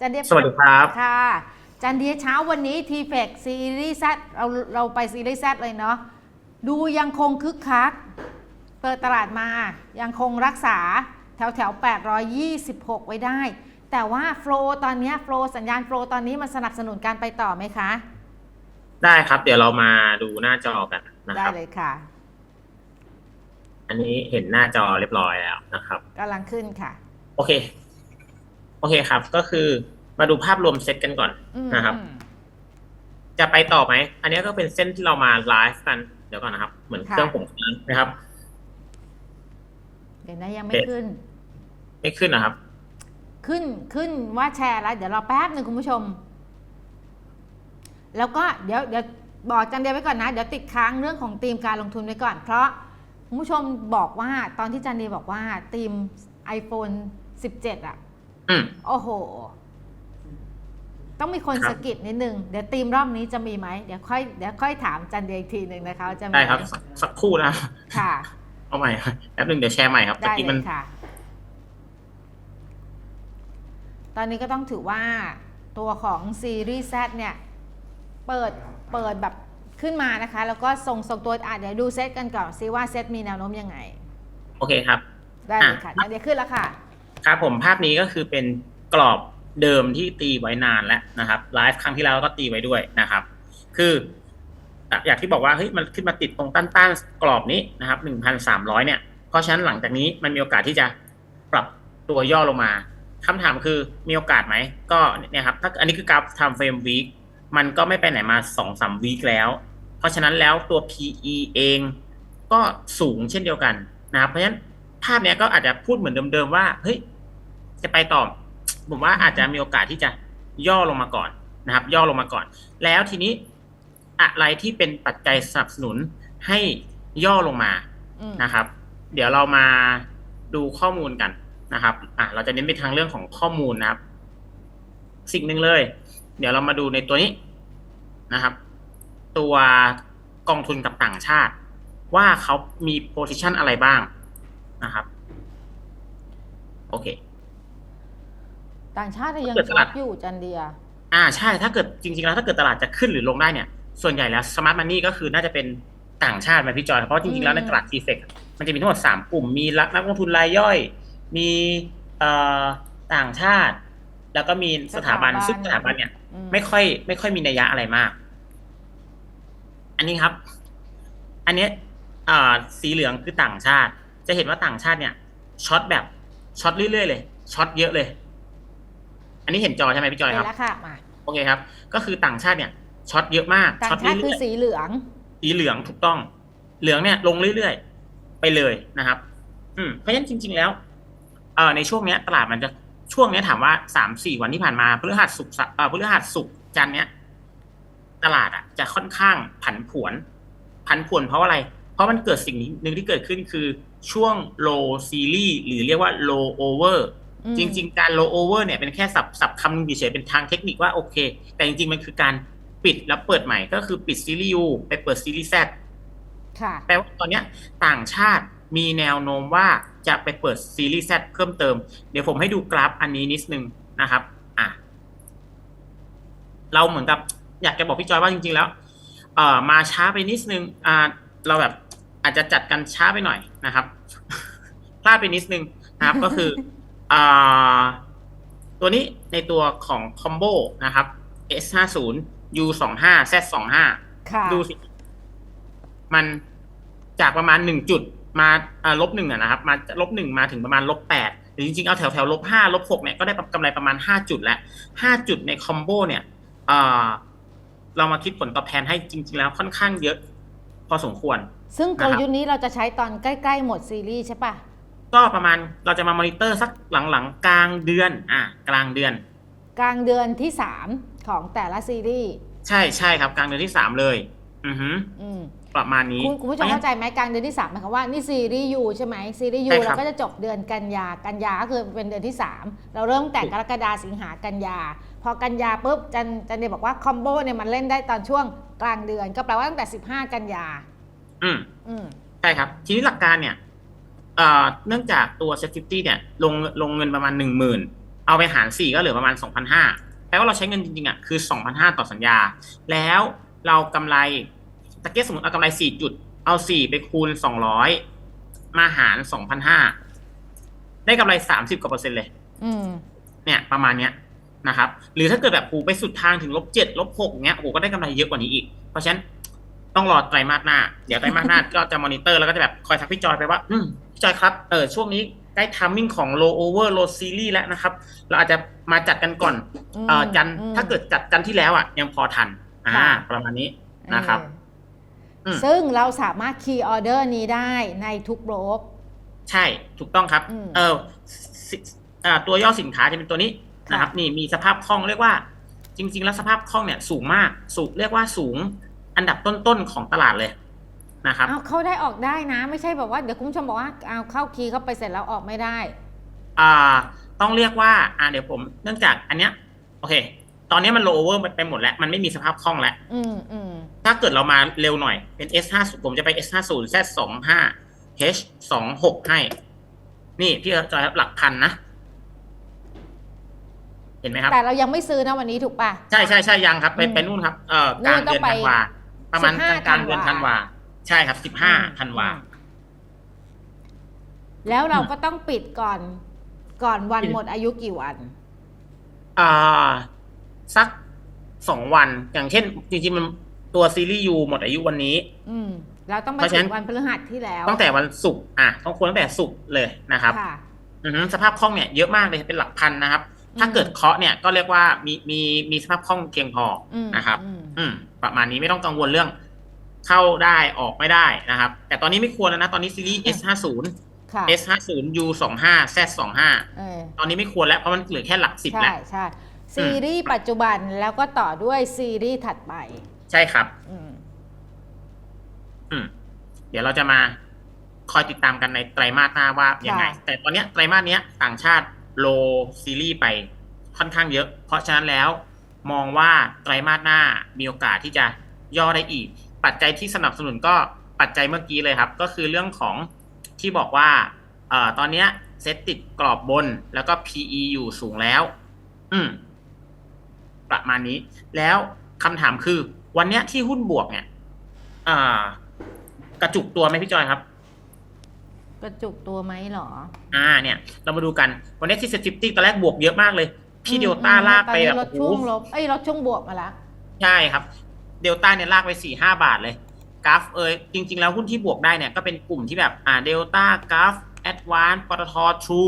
จันเดียสวัสดีครับค่ะ จันเดียเช้าวันนี้ทีเฟกซีรีส์แซเราเราไปซีรีส์แซเลยเนาะดูยังคงคึกคัก เปิดตลาดมายังคงรักษาแถวแถวๆ826 ไว้ได้ แต่ว่าโฟลตอนเนี้โฟลสัญญาณโฟลตอนนี้มันสนับสนุนการไปต่อไหมคะ ได้ครับ เดี๋ยวเรามาดูหน้าจอกันนะได้ครับเลยค่ะ อันนี้เห็นหน้าจอเรียบร้อยแล้วนะครับกำลังขึ้นค่ะ โอเค โอเคครับ ก็คือมาดูภาพรวมเซตกันก่อนอืมนะครับอืมจะไปต่อไหม อันนี้ก็เป็นเส้นที่เรามาไลฟ์กัน เดี๋ยวก่อนนะครับ เหมือนเครื่องผมค้างนะครับ เดี๋ยวนะยังไม่โอเคขึ้น ไม่ขึ้นนะครับ ขึ้นขึ้นว่าแชร์แล้ว เดี๋ยวรอแป๊บหนึ่งคุณผู้ชม แล้วก็เดี๋ยวเดี๋ยวบอกจันเดียวไว้ก่อนนะ เดี๋ยวติดค้างเรื่องของธีมการลงทุนไว้ก่อน เพราะคุณผู้ชมบอกว่าตอนที่จันเดียบอกว่าธีม iPhone 17 อะ อืม โอ้โห ต้องมีคนครับ สะกิดนิดนึง เดี๋ยวธีมรอบนี้จะมีไหม เดี๋ยวค่อยเดี๋ยวค่อยถามจันเดียอีกทีหนึ่งนะคะว่าจะมีได้ครับไหมสักสักครู่นะ ค่ะ เอาใหม่แป๊บนึงเดี๋ยวแชร์ใหม่ครับตะได้กี้เลมัน ยค่ะ ตอนนี้ก็ต้องถือว่าตัวของซีรีส์ Z เนี่ย เปิด เปิดแบบขึ้นมานะคะ แล้วก็ส่งส่งตัวอะเดี๋ยวดูเซตกันก่อนซิว่าเซตมีแนวโน้มยังไง โอเคครับ ได้เลยค่ะเดี๋ยวขึ้นแล้วค่ะ ครับผมภาพนี้ก็คือเป็นกรอบเดิมที่ตีไว้นานแล้วนะครับไลฟ์ครั้งที่แล้วก็ตีไว้ด้วยนะครับ คืออยางที่บอกว่าเฮ้ยมันขึ้นมาติดตรงต้านๆกรอบนี้นะครับหนึ่งพันสามร้อยเนี่ย เพราะฉะนั้นหลังจากนี้มันมีโอกาสที่จะปรับตัวย่อลงมาคำถามคือมีโอกาสไหม ก็เนี่ยครับถ้าอันนี้คือกราฟ time frame week มันก็ไม่ไปไหนมาสองสามวีคแล้ว เพราะฉะนั้นแล้วตัว PE เองก็สูงเช่นเดียวกันนะครับ เพราะฉะนั้น ภาพเนี้ยก็อาจจะพูดเหมือนเดิมๆว่าเฮ้ยจะไปต่อผมว่าอาจจะมีโอกาสที่จะย่อลงมาก่อนนะครับ ย่อลงมาก่อน แล้วทีนี้อะไรที่เป็นปัจจัยสนับสนุนให้ย่อลงมาอืมนะครับ เดี๋ยวเรามาดูข้อมูลกันนะครับ อะเราจะเน้นไปทางเรื่องของข้อมูลนะครับ สิ่งหนึ่งเลย เดี๋ยวเรามาดูในตัวนี้นะครับ ตัวกองทุนกับต่างชาติ ว่าเขามีโพ i ิชันอะไรบ้าง นะครับ โอเค ต่างชาติยังเปิดตช็อลาดตอยู่จันเดีย อ่าใช่ถ้าเกิดจริงๆแล้วถ้าเกิดตลาดจะขึ้นหรือลงได้เนี่ย ส่วนใหญ่แล้วสมาร์ทมันนี่ก็คือน่าจะเป็นต่างชาติไหมพี่จอยเพราะจริงๆแล้วในตลาดทีเฟกมันจะมีทั้งหมดสามกลุ่มมีนักลงทุนรายย่อย มีเอ่อต่างชาติ แล้วก็มีสถาบันสถาบันซึ่งสถาบันเนี่ยอืไม่ค่อย ไม่ค่อยมีนัยยะอะไรมาก อันนี้ครับ อันเนี้ยอ่าสีเหลืองคือต่างชาติ จะเห็นว่าต่างชาติเนี่ยช็อตแบบช็อตเรื่อยๆเลยช็อตเยอะเลย อันนี้เห็นจอใช่ไหมพี่จอยเห็คนรับแล้วค่ะมาโอเคครับ ก็คือต่างชาติเนี่ยช็อตเยอะมากต่างช็อตชาติคือเรื่อยสีเหลืองๆสีเหลืองถูกต้อง เหลืองเนี่ย ลงเรื่อยๆไปเลยนะครับ อืมเพราะฉะนั้นจริง ๆ แล้วเอ่อในช่วงเนี้ย ตลาดมันจะช่วงเนี้ยถามว่าสามสี่วันที่ผ่านมาพฤหัสศุกร์เสาร์เอ่อพฤหัสศุกร์จันทร์เนี้ยตลาดอะจะค่อนข้างผันผวน ผันผวนเพราะอะไร เพราะมันเกิดสิ่งนี้หนึ่งที่เกิดขึ้นคือ ช่วง low series หรือเรียกว่า low over อืมจริง ๆ การ low over เนี่ยเป็นแค่สับสับคำหนึงเฉยๆเป็นทางเทคนิคว่าโอเค แต่จริง ๆ มันคือการปิดแล้วเปิดใหม่ก็คือปิดซีรีส์ U ไปเปิดซีรีส์ Z ค่ะแปลว่าตอนเนี้ยต่างชาติมีแนวโน้มว่าจะไปเปิดซีรีส์ Z เพิ่มเติม เดี๋ยวผมให้ดูกราฟอันนี้นิดนึงนะครับอะเราเหมือนกับอยากจะบอกพี่จอยว่าจริง ๆ แล้ว เอ่อมาช้าไปนิดนึงอ่าเราแบบ อาจจะจัดกันช้าไปหน่อยนะครับ พลาดไปนิดนึงนะครับ ก็คืออ่าตัวนี้ในตัวของคอมโบนะครับ S50 U25 Z25 ค่ะดูสิ มันจากประมาณหนึ่งจุดมาอ่าลบหนึ่งอะนะครับ มาลบหนึ่งมาถึงประมาณลบแปดหรือจริงๆ เอาแถวแถวลบห้าลบหกเนี่ยก็ได้กำไรประมาณห้าจุดแล้วห้าจุดในคอมโบเนี่ยอ่าเรามาคิดผลตอบแทนให้จริง ๆ แล้วค่อนข้างเยอะ พอสมควร ซึ่งกนะครับลยุทธ์นี้เราจะใช้ตอนใกล้ๆหมดซีรีส์ใช่ปะก็ประมาณเราจะมามอนิเตอร์สักหลังๆ กลางเดือนอ่ากลางเดือน กลางเดือนที่3ของแต่ละซีรีส์ใช่ใช่ครับ กลางเดือนที่สามเลย อือฮึอืมประมาณนี้คุณคุณผู้ชมเข้าใจไหมกลางเดือนที่3หมายความว่านี่ซีรีส์ยูใช่ไหมซีรีส์ยูใช่ครับเราก็จะจบเดือนกันยากันยาก็คือเป็นเดือนที่3เราเริ่มแต่กรกฎาสิงหากันยาพอกันยาปุ๊บจันจันเดียบอกว่าคอมโบเนี่ยมันเล่นได้ตอนช่วง กลางเดือนก็แปลว่าตั้งแต่ 15 กันยา อืมอืมใช่ครับ ทีนี้หลักการเนี่ยเอ่อเนื่องจากตัว Safety เนี่ย ลงลงเงินประมาณหนึ่งหมื่นเอาไปหารสี่ก็เหลือประมาณสองพันห้าแปลว่าเราใช้เงินจริงๆอะคือสองพันห้าต่อสัญญา แล้วเรากำไรตะเกียบสมมติเอากำไรสี่จุด เอาสี่ไปคูณสองร้อยมาหารสองพันห้าได้กำไรสามสิบกว่าเปอร์เซ็นต์เลย อืมเนี่ย ประมาณเนี้ย นะครับ หรือถ้าเกิดแบบผูไปสุดทางถึงลบเจ็ดลบหกเงี้ยโอ้โหก็ได้กำไรเยอะกว่านี้อีก เพราะฉะนั้นต้องรอไตรมาสหน้า เดี๋ยวไตรมาสหน้าก็จะมอนิเตอร์แล้วก็จะแบบคอยทักพี่จอยไปว่า อืมพี่จอยครับ เออช่วงนี้ใกล้ทามมิ่งของ low over low series แล้วนะครับ เราอาจจะมาจัดกันก่อน เออจันทร์อืมถ้าเกิดจัดจันทร์ที่แล้วอะ ยังพอทัน อ่าค่ะประมาณนี้นะครับเอออมซึ่งเราสามารถคีย์ออเดอร์นี้ได้ในทุกโบรกใช่ ถูกต้องครับอืมเออสิอ่าตัวย่อสินค้าจะเป็นตัวนี้ค่ะ นะครับนี่มีสภาพคล่องเรียกว่า จริง ๆ แล้วสภาพคล่องเนี่ยสูงมากสูงเรียกว่าสูงอันดับต้นๆของตลาดเลยนะครับเอาเข้าได้ออกได้นะ ไม่ใช่แบบว่าเดี๋ยวคุณผู้ชมบอกว่าเอาเข้าคีย์เข้าไปเสร็จแล้วออกไม่ได้อ่าต้องเรียกว่าอ่าเดี๋ยวผม เนื่องจากอันเนี้ยโอเค ตอนนี้มันโลเวอร์ไปหมดแล้ว มันไม่มีสภาพคล่องแล้วอืมอืมถ้าเกิดเรามาเร็วหน่อยเป็น S50 ผมจะไป S50 Z25 H26 ให้ นี่พี่จอยครับหลักพันนะ เห็นไหมครับ แต่เรายังไม่ซื้อนะวันนี้ถูกป่ะ ใช่ใช่ใช่ยังครับ ไปอืมไปนู่นครับเอ่อกลางนู่นต้เดือองนไปธันวาประมาณกลาง15กลางเดือนธันวาใช่ครับสิบห้าอืมธันวาอืมแล้วเราก็ต้องปิดก่อนก่อนวันปิดหมดอายุกี่วันอ่าสักสองวัน อย่างเช่น จริงๆมันตัวซีรีส์ยูหมดอายุวันนี้ อืมเราต้องไปเพราะฉะถึนั้นงวันพฤหัสที่แล้วตั้งแต่วันศุกร์อะต้องควรตั้งแต่ศุกร์เลยนะครับค่ะอือฮึสภาพคล่องเนี่ยเยอะมากเลยเป็นหลักพันนะครับ ถ้าอืมเกิดเคาะเนี่ยก็เรียกว่ามีมีมีสภาพคล่องเพียงพออมนะครับอืมอืมประมาณนี้ไม่ต้องกังวลเรื่อง เข้าได้ออกไม่ได้นะครับ แต่ตอนนี้ไม่ควรแล้วนะตอนนี้ซีรีส์ S50 ค่ะ S50 U25 Z25 เออตอนนี้ไม่ควรแล้วเพราะมันเหลือแค่หลักสิบใช่แล้วใช่ซีรีส์ปัจจุบันแล้วก็ต่อด้วยซีรีส์ถัดไป ใช่ครับอืมอืมเดี๋ยวเราจะมาคอยติดตามกันในไตรมาสหน้าว่ายังไง แต่ตอนเนี้ยไตรมาสเนี้ยต่างชาติ โลซีรีส์ไปค่อนข้างเยอะ เพราะฉะนั้นแล้วมองว่าไตรมาสหน้ามีโอกาสที่จะย่อได้อีก ปัจจัยที่สนับสนุนก็ปัจจัยเมื่อกี้เลยครับ ก็คือเรื่องของที่บอกว่าเอ่อตอนเนี้ยเซตติดกรอบบนแล้วก็ PE อยู่สูงแล้ว อืม ประมาณนี้ แล้วคำถามคือ วันเนี้ยที่หุ้นบวกเนี่ยอ่ากระจุกตัวไหมพี่จอยครับ กระจุกตัวไหมเหรอ อ่าเนี่ย เรามาดูกันวันนี้ที่เซ็ตฟิฟตี้ตอนแรกบวกเยอะมากเลย พี่อืมเดลต้าอืมลากไปตอนนี้แบบลดโอ้ช่วงโหลบเอ้ยลดช่วงบวกมาแล้วใช่ครับ เดลต้าเนี่ยลากไปสี่ห้าบาทเลยกราฟเอยจริง ๆ แล้วหุ้นที่บวกได้เนี่ยก็เป็นกลุ่มที่แบบอ่าเดลต้ากราฟแอดวานปตททรู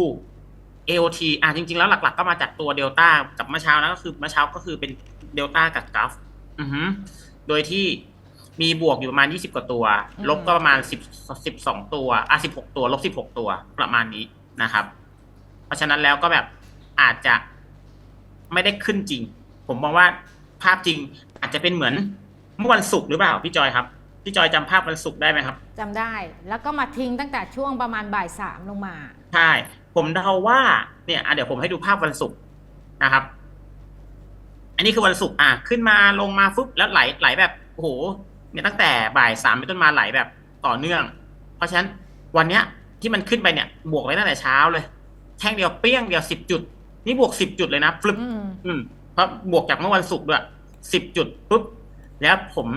เอโอทีอ่าจริง ๆ แล้วหลัก ๆ ก็มาจากตัวเดลต้ากับเมื่อเช้านะก็คือเมื่อเช้าก็คือเป็นเดลต้ากับกราฟอือฮึโดยที่ มีบวกอยู่ประมาณยี่สิบกว่าตัวอืมลบก็ประมาณสิบสิบสองตัวอะสิบหกตัว ลบสิบหกตัวประมาณนี้นะครับ เพราะฉะนั้นแล้วก็แบบอาจจะไม่ได้ขึ้นจริง ผมมองว่าภาพจริงอาจจะเป็นเหมือนเมื่อวันศุกร์หรือเปล่าพี่จอยครับ พี่จอยจำภาพวันศุกร์ได้ไหมครับจำได้ แล้วก็มาทิ้งตั้งแต่ช่วงประมาณบ่ายสามลงมา ใช่ ผมเดาว่าเนี่ยอะเดี๋ยวผมให้ดูภาพวันศุกร์นะครับ อันนี้คือวันศุกร์อะขึ้นมาลงมาฟึบแล้วไหลไหลแบบโอ้โห เนี่ยตั้งแต่บ่ายสามเป็นต้นมาไหลแบบต่อเนื่อง เพราะฉะนั้นวันเนี้ยที่มันขึ้นไปเนี่ย บวกไว้ตั้งแต่เช้าเลย แท่งเดียวเปี้ยงเดียวสิบจุด นี่บวกสิบจุดเลยนะฟลึบอืมอืมเพราะบวกจากเมื่อวันศุกร์ด้วยสิบจุดปุ๊บแล้วผม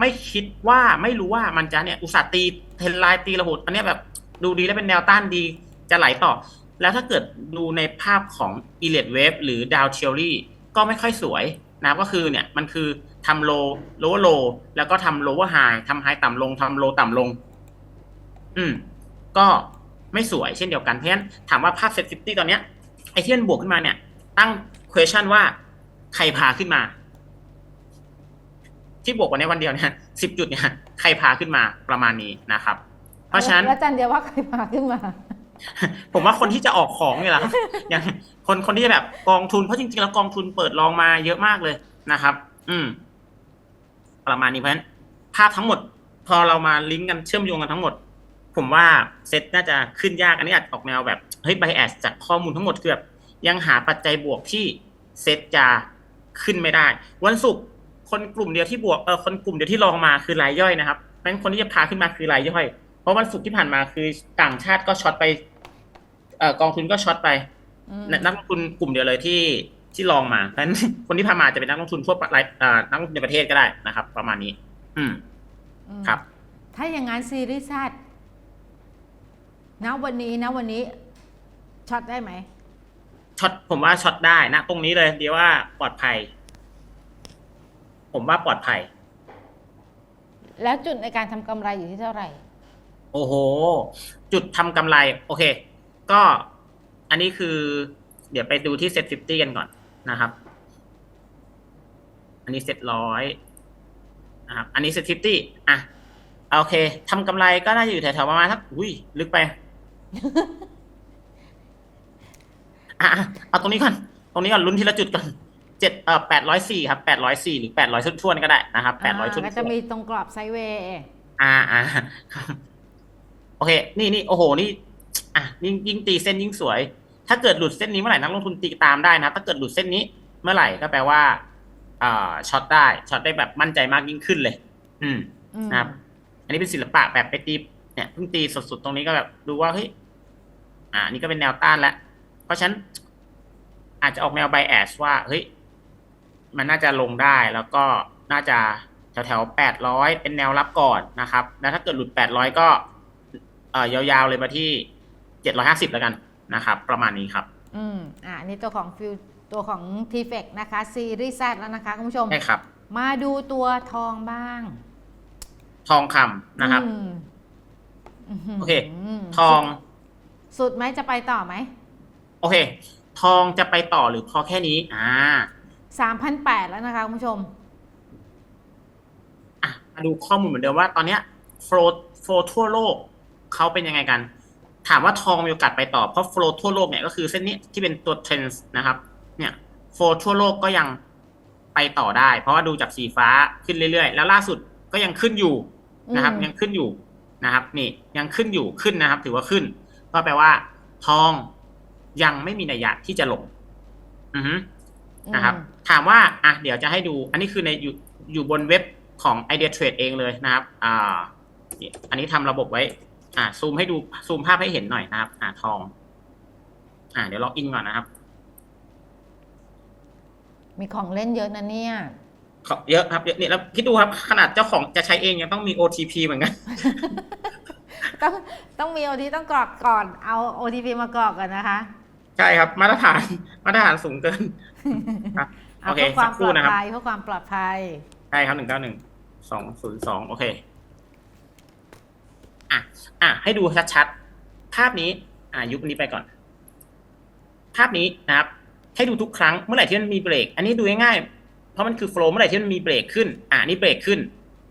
ไม่คิดว่าไม่รู้ว่ามันจะเนี่ยอุตส่าห์ตีเทรนไลน์ตีระหดอันเนี้ยแบบ ดูดีแล้วเป็นแนวต้านดีจะไหลต่อ แล้วถ้าเกิดดูในภาพของ e l i t Wave หรือดาวเท o รี่ก็ไม่ค่อยสวย นะก็คือเนี่ยมันคือทำโล lower low แล้วก็ทำ lower high ทำ high ต่ำลงทำ low ต่ำลง อืม ก็ไม่สวยเช่นเดียวกันเพราะฉะนั้นถามว่าภาพเซตฟิฟตี้ตอนเนี้ยไอ้ที่มันบวกขึ้นมาเนี่ย ตั้ง question ว่าใครพาขึ้นมา ที่บวกวันนี้วันเดียวเนี่ยสิบจุดเนี่ยใครพาขึ้นมาประมาณนี้นะครับ เพราะฉะนั้นแล้วจันเดียวว่าใครพาขึ้นมา ผมว่าคนที่จะออกของเนี่ยแหละครับอย่างคนคนที่จะแบบกองทุนเพราะจริงๆแล้วกองทุนเปิดลองมาเยอะมากเลยนะครับ อืม ประมาณนี้เพราะฉะนั้นภาพทั้งหมด พอเรามาลิงก์กันเชื่อมโยงกันทั้งหมด ผมว่าเซตน่าจะขึ้นยากอันนี้อาจออกแนวแบบเฮ้ยไบแอสจากข้อมูลทั้งหมดคือแบบยังหาปัจจัยบวกที่เซตจะขึ้นไม่ได้ วันศุกร์คนกลุ่มเดียวที่บวกเออคนกลุ่มเดียวที่ลองมาคือรายย่อยนะครับเพราะฉะนั้นคนที่จะพาขึ้นมาคือรายย่อย ราะวันศุกร์ที่ผ่านมาคือต่างชาติก็ช็อตไปเอ่อกองทุนก็ช็อตไปอืมนักลงทุนกลุ่มเดียวเลยที่ที่ลองมาเพราะฉะนั้นคนที่พามาจะเป็นนักลงทุนทั่วไปอ่านักลงทุนในประเทศก็ได้นะครับ ประมาณนี้ อืมอืมครับ ถ้าอย่างนั้นซีรีส์แซดณวันนี้นะวันนี้ช็อตได้ไหมช็อตผมว่าช็อตได้นะตรงนี้เลยเดียวว่าปลอดภัย ผมว่าปลอดภัย แล้วจุดในการทำกำไรอยู่ที่เท่าไหร่โอ้โห จุดทำกำไร โอเค ก็อันนี้คือ เดี๋ยวไปดูที่เซ็ตฟิฟตี้กันก่อนนะครับ อันนี้เซ็ตร้อยนะครับ อันนี้เซ็ตฟิฟตี้อะโอเคทำกำไรก็น่าจะอยู่แถวๆประมาณสักอุ้ย ลึกไปอะอะเอาตรงนี้ก่อน ตรงนี้ก่อนลุ้นทีละจุดก่อนเจ็ดเอ่อแปดร้อยสี่ครับแปดร้อยสี่หรือแปดร้อยชุดทวนๆก็ได้นะครับแปดร้อยชุด ก็จะมีตรงกรอบไซด์เวย์ อ่าอ่าครับ โอเค นี่นี่โอ้โห นี่ อะยิ่งยิ่งตีเส้นยิ่งสวย ถ้าเกิดหลุดเส้นนี้เมื่อไหร่นักลงทุนตีตามได้นะ ถ้าเกิดหลุดเส้นนี้เมื่อไหร่ก็แปลว่าอ่าช็อตได้ ช็อตได้แบบมั่นใจมากยิ่งขึ้นเลย อืมอืมนะครับ อันนี้เป็นศิลปะแบบไปตี เนี่ยเพิ่งตีสดๆตรงนี้ก็แบบดูว่าเฮ้ย อ่า นี่ก็เป็นแนวต้านแล้ว เพราะฉะนั้นอาจจะออกแนวไบแอสว่า เฮ้ย มันน่าจะลงได้แล้วก็น่าจะแถวแถวแปดร้อยเป็นแนวรับก่อนนะครับ แล้วถ้าเกิดหลุดแปดร้อยก็เอ่อยาวๆเลยมาที่เจ็ดร้อยห้าสิบแล้วกันนะครับ ประมาณนี้ครับ อืมอ่าอันนี้ตัวของฟิวตัวของ t f e c นะคะซีรีส์แซแล้วนะคะคุณผู้ชมใช่ครับ มาดูตัวทองบ้าง ทองคำนะครับอืมอื้หืโอเคมทอง สุดไหมจะไปต่อไหม โอเค ทองจะไปต่อหรือพอแค่นี้ อ่าสามพันแปดแล้วนะคะคุณผู้ชม อะมาดูข้อมูลเหมือนเดิมว่าตอนเนี้ยโฟลโฟลทั่วโลก เขาเป็นยังไงกัน ถามว่าทองมีโอกาสไปต่อเพราะโฟลทั่วโลกเนี่ยก็คือเส้นนี้ที่เป็นตัวเทรนด์นะครับ เนี่ยโฟลทั่วโลกก็ยังไปต่อได้ เพราะว่าดูจากสีฟ้าขึ้นเรื่อยๆ แล้วล่าสุดก็ยังขึ้นอยู่นะครับอืมยังขึ้นอยู่นะครับ นี่ยังขึ้นอยู่ขึ้นนะครับ ถือว่าขึ้น ก็แปลว่า ทองยังไม่มีนัยยะที่จะลง อือฮึนะครับอืมถามว่าอะเดี๋ยวจะให้ดู อันนี้คือในอยู่อยู่บนเว็บของ Idea Trade เองเลยนะครับ อ่านี่อันนี้ทำระบบไว้ อ่าซูมให้ดูซูมภาพให้เห็นหน่อยนะครับ อ่าทอง อ่า เดี๋ยวล็อกอินก่อนนะครับ มีของเล่นเยอะนะเนี่ยขอเยอะครับเยอะนี่แล้วคิดดูครับ ขนาดเจ้าของจะใช้เองยังต้องมี OTP เหมือนกัน ต้องต้องมี OTP ต้องกรอกก่อน เอา OTP มากรอกก่อนนะคะ ใช่ครับมาตรฐานมาตรฐานสูงเกินครับเอาโอเคเพื่อความสักปครู่ลอดนะครับภัยเพื่อความปลอดภัยใช่ครับหนึ่งเก้าหนึ่งสองศูนย์สองโอเค อะอะให้ดูชัดๆ ภาพนี้ อะยุบอันนี้ไปก่อน ภาพนี้นะครับ ให้ดูทุกครั้งเมื่อไหร่ที่มันมีเบรก อันนี้ดูง่ายๆเพราะมันคือโฟล์เมื่อไหร่ที่มันมีเบรกขึ้น อะนี่เบรกขึ้น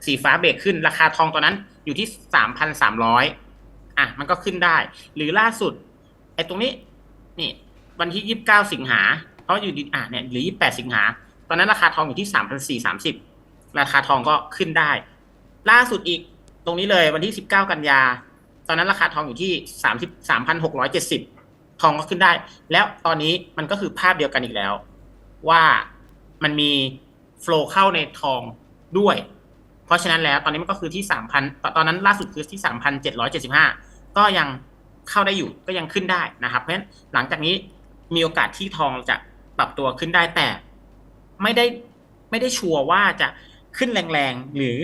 สีฟ้าเบรกขึ้น ราคาทองตัวนั้นอยู่ที่สามพันสามร้อยอะมันก็ขึ้นได้ หรือล่าสุดไอ้ตรงนี้ นี่ วันที่ยี่สิบเก้าสิงหาเพราะอยู่ดีอะเนี่ยหรือยี่สิบแปดสิงหาตอนนั้นราคาทองอยู่ที่สามพันสี่สามสิบราคาทองก็ขึ้นได้ ล่าสุดอีก ตรงนี้เลยวันที่19กันยา ตอนนั้นราคาทองอยู่ที่30 3,670ทองก็ขึ้นได้ แล้วตอนนี้มันก็คือภาพเดียวกันอีกแล้ว ว่ามันมีโฟลเข้าในทองด้วย เพราะฉะนั้นแล้วตอนนี้มันก็คือที่3,000ตอนตอนนั้นล่าสุดคือที่3,775ก็ยังเข้าได้อยู่ก็ยังขึ้นได้นะครับ เพราะฉะนั้นหลังจากนี้มีโอกาสที่ทองจะปรับตัวขึ้นได้แต่ ไม่ได้ไม่ได้ชัวร์ว่าจะขึ้นแรงๆหรือ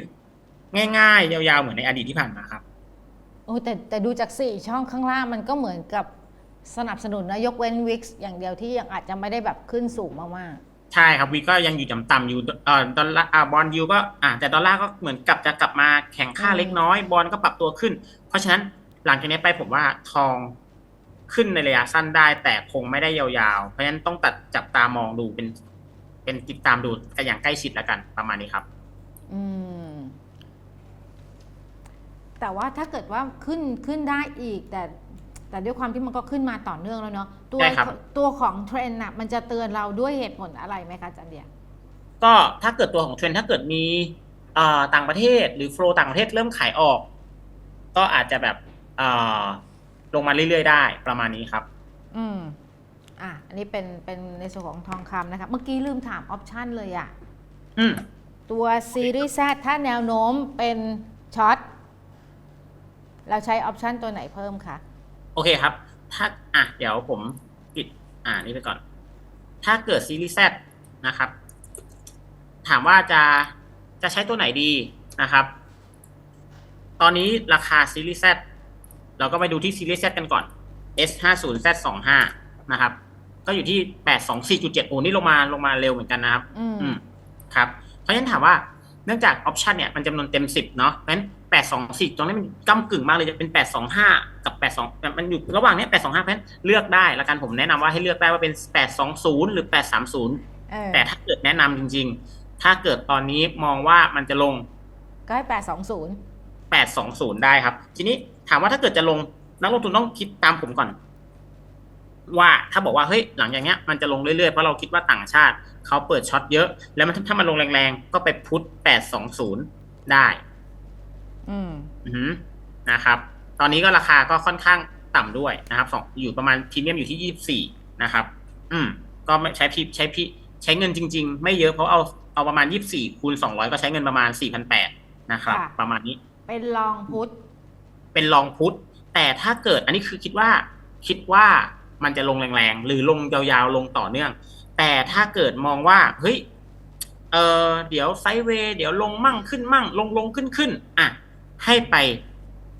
ง่าย ๆ ยาวๆ เหมือนในอดีตที่ผ่านมาครับ โอ้แต่แต่ดูจากสี่ช่องข้างล่างมันก็เหมือนกับสนับสนุนนะยกเว้นวิกอย่างเดียวที่ยังอาจจะไม่ได้แบบขึ้นสูงมากใช่ครับวีก็ยังอยู่ต่ำๆอยู่เอ่อดอลลาร์อ่าบอลยูก็อ่าแต่ดอลลาร์ก็เหมือนกับจะกลับมาแข่งค่าเล็กน้อยบอลก็ปรับตัวขึ้น เพราะฉะนั้นหลังจากนี้ไปผมว่าทองขึ้นในระยะสั้นได้ แต่คงไม่ได้ยาวๆ เพราะฉะนั้นต้องตัดจับตามองดูเป็น เป็นติดตามดูกันอย่างใกล้ชิดแล้วกันประมาณนี้ครับ ๆ อืม แต่ว่าถ้าเกิดว่าขึ้นขึ้นได้อีก แต่แต่ด้วยความที่มันก็ขึ้นมาต่อเนื่องแล้วเนาะตัวใช่ครับ ตัวของเทรนด์น่ะมันจะเตือนเราด้วยเหตุผลอะไรไหมคะอาจันเดีย ก็ถ้าเกิดตัวของเทรนด์ถ้าเกิดมีเอ่อต่างประเทศหรือโฟลต่างประเทศเริ่มขายออก ก็อาจจะแบบเอ่อลงมาเรื่อยๆได้ประมาณนี้ครับ อืม อะ อันนี้เป็น เป็นในส่วนของทองคำนะคะ เมื่อกี้ลืมถามออปชันเลยอะ อืม ตัวซีรีส์แซถ้าแนวโน้มเป็นช็อต เราใช้ออปชันตัวไหนเพิ่มคะ โอเคครับ ถ้าอะเดี๋ยวผมปิดอ่านี่ไปก่อน ถ้าเกิดซีรีส์ Z นะครับ ถามว่าจะจะใช้ตัวไหนดีนะครับ ตอนนี้ราคาซีรีส์ Z เราก็ไปดูที่ซีรีส์ Z กันก่อน S 5 0 Z 2 5 นะครับ ก็อยู่ที่ 8 2 4 7โอ้นี่ลงมาลงมาเร็วเหมือนกันนะครับ อืมอืมครับ เพราะฉะนั้นถามว่าเนื่องจากออปชันเนี่ยมันจำนวนเต็มสิบเนาะเพราะฉะนั้น แปดสองสี่ตรงนี้มันก้ากึ่งมากเลยจะเป็นแปดสองห้ากับแปดสองมันอยู่ระหว่างเนี้ยแปดสองห้าเพราะฉะนั้นเลือกได้แล้วกันผมแนะนำว่าให้เลือกได้ว่าเป็นแปดสองศูนย์หรือแปดสามศูนย์เออแต่ถ้าเกิดแนะนำจริง ๆ ถ้าเกิดตอนนี้มองว่ามันจะลง ก็ให้แปดสองศูนย์แปดสองศูนย์ได้ครับ ทีนี้ถามว่าถ้าเกิดจะลงนักลงทุนต้องคิดตามผมก่อน ว่าถ้าบอกว่าเฮ้ยหลังจากเนี้ยมันจะลงเรื่อยๆเพราะเราคิดว่าต่างชาติเขาเปิดช็อตเยอะ แล้วมันถ้ามันลงแรงๆก็ไปพุทแปดสองศูนย์ได้ อืมอือหือนะครับ ตอนนี้ก็ราคาก็ค่อนข้างต่ำด้วยนะครับสองอยู่ประมาณพรีเมียมอยู่ที่ยี่สิบสี่นะครับ อืม ก็ไม่ใช้พีใช้พีใช้เงินจริง ๆ ไม่เยอะเพราะเอาเอาประมาณยี่สิบสี่คูณสองร้อยก็ใช้เงินประมาณสี่พันแปดนะครับค่ะประมาณนี้ เป็นลองพุทธเป็นลองพุทแต่ถ้าเกิดอันนี้คือคิดว่า คิดว่ามันจะลงแรงๆ หรือลงยาวๆ ลงต่อเนื่อง แต่ถ้าเกิดมองว่า เฮ้ย เออเดี๋ยวไซด์เวย์เดี๋ยวลงมั่งขึ้นมั่ง ลงลงขึ้นขึ้นอะ ให้ไป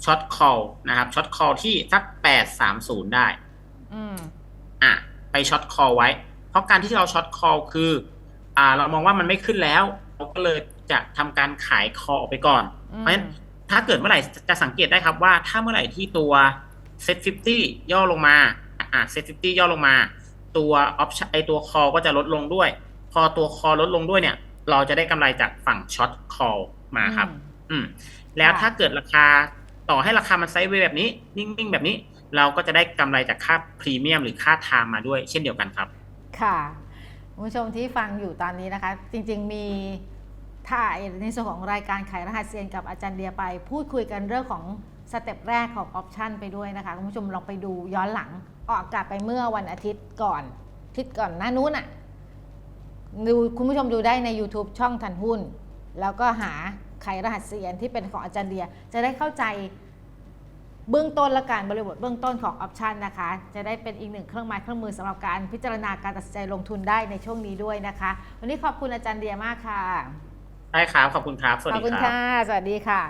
ช็อตคอลนะครับช็อตคอลที่สักแปดสามศูนย์ได้อืมอะไปช็อตคอลไว้ เพราะการที่เราช็อตคอลคือ อ่า เรามองว่ามันไม่ขึ้นแล้ว เราก็เลยจะทำการขายคอออกไปก่อนอืมเพราะฉะนั้นถ้าเกิดเมื่อไหร่จะสังเกตได้ครับว่าถ้าเมื่อไหร่ที่ตัว Set 50ย่อลงมา อ่า Set 50ย่อลงมา ตัว option ไอตัว call ก็จะลดลงด้วย พอตัว call ลดลงด้วยเนี่ย เราจะได้กำไรจากฝั่ง short call มาครับ อืม แล้วค่ะถ้าเกิดราคาต่อให้ราคามันไซด์เวย์แบบนี้ นิ่ง ๆ แบบนี้ เราก็จะได้กำไรจากค่าพรีเมียมหรือค่าไทม์มาด้วยเช่นเดียวกันครับ ค่ะคุณผู้ชมที่ฟังอยู่ตอนนี้นะคะ จริง ๆ มีถ่ายในส่วนของรายการขายรหัสเซียนกับอาจารย์เดียไป พูดคุยกันเรื่องของสเต็ปแรกของออปชันไปด้วยนะคะคุณผู้ชมลองไปดูย้อนหลังออกอากาศไปเมื่อวันอาทิตย์ก่อนอาทิตย์ก่อนหน้านู้นอะดูคุณผู้ชมดูได้ใน YouTube ช่องทันหุ้น แล้วก็หา ไขรหัสเซียนที่เป็นของอาจารย์เดีย จะได้เข้าใจเบื้องต้นและการบริบทเบื้องต้นของออปชันนะคะ จะได้เป็นอีกหนึ่งเครื่องไม้เครื่องมือสำหรับการพิจารณาการตัดสินใจลงทุนได้ในช่วงนี้ด้วยนะคะ วันนี้ขอบคุณอาจารย์เดียมากค่ะได้ครับขอบคุณครับ สวัสขอดีบคุณครับค่ะ สวัสดีค่ะ